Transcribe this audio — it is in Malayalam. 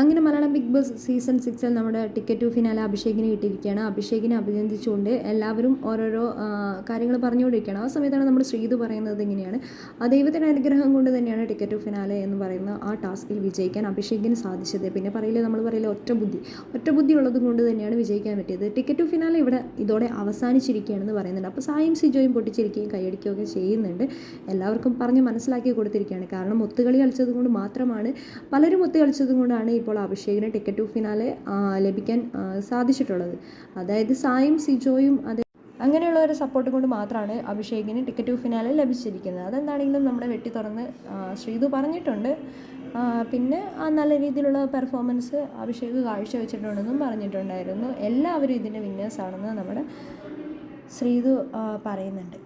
അങ്ങനെ മലയാളം ബിഗ് ബോസ് സീസൺ സിക്സിൽ നമ്മുടെ ടിക്കറ്റ് ടു ഫിനാലെ അഭിഷേകിനെ കിട്ടിയിരിക്കുകയാണ് അഭിഷേകിനെ അഭിനന്ദിച്ചുകൊണ്ട് എല്ലാവരും ഓരോരോ കാര്യങ്ങൾ പറഞ്ഞുകൊണ്ടിരിക്കുകയാണ്. ആ സമയത്താണ് നമ്മുടെ ശ്രീതു പറയുന്നത് ഇങ്ങനെയാണ്. ആ ദൈവത്തിന്റെ അനുഗ്രഹം കൊണ്ട് തന്നെയാണ് ടിക്കറ്റ് ടു ഫിനാലെ എന്ന് പറയുന്ന ആ ടാസ്കിൽ വിജയിക്കാൻ അഭിഷേകിന് സാധിച്ചത്. പിന്നെ പറയില്ലേ നമ്മൾ പറയില്ലേ ഒറ്റ ബുദ്ധി. ഒറ്റ ബുദ്ധി ഉള്ളത് കൊണ്ട് തന്നെയാണ് വിജയിക്കാൻ പറ്റിയത്. ടിക്കറ്റ് ടു ഫിനാലെ ഇവിടെ ഇതോടെ അവസാനിച്ചിരിക്കുകയാണെന്ന് പറയുന്നുണ്ട്. അപ്പോൾ സായും സിജോയും പൊട്ടിച്ചിരിക്കുകയും കൈയടിക്കുകയൊക്കെ ചെയ്യുന്നുണ്ട്. എല്ലാവർക്കും പറഞ്ഞ് മനസ്സിലാക്കി കൊടുത്തിരിക്കുകയാണ്. കാരണം ഒത്തുകളി കളിച്ചത് കൊണ്ട് മാത്രമാണ് പലരും ഒത്തുകളിച്ചത് കൊണ്ടാണ് അഭിഷേകിന് ടിക്കറ്റ് ടു ഫിനാലെ ലഭിക്കാൻ സാധിച്ചിട്ടുള്ളത്. അതായത് സായും സിജോയും അതേ അങ്ങനെയുള്ള ഒരു സപ്പോർട്ട് കൊണ്ട് മാത്രമാണ് അഭിഷേകിന് ടിക്കറ്റ് ടു ഫിനാലെ ലഭിച്ചിരിക്കുന്നത്. അതെന്താണെങ്കിലും നമ്മുടെ വെട്ടി തുറന്ന് ശ്രീതു പറഞ്ഞിട്ടുണ്ട്. പിന്നെ ആ നല്ല രീതിയിലുള്ള പെർഫോമൻസ് അഭിഷേക് കാഴ്ചവെച്ചിട്ടുണ്ടെന്നും പറഞ്ഞിട്ടുണ്ടായിരുന്നു. എല്ലാവരും ഇതിന്റെ വിന്നേഴ്സാണെന്ന് നമ്മുടെ ശ്രീതു പറയുന്നുണ്ട്.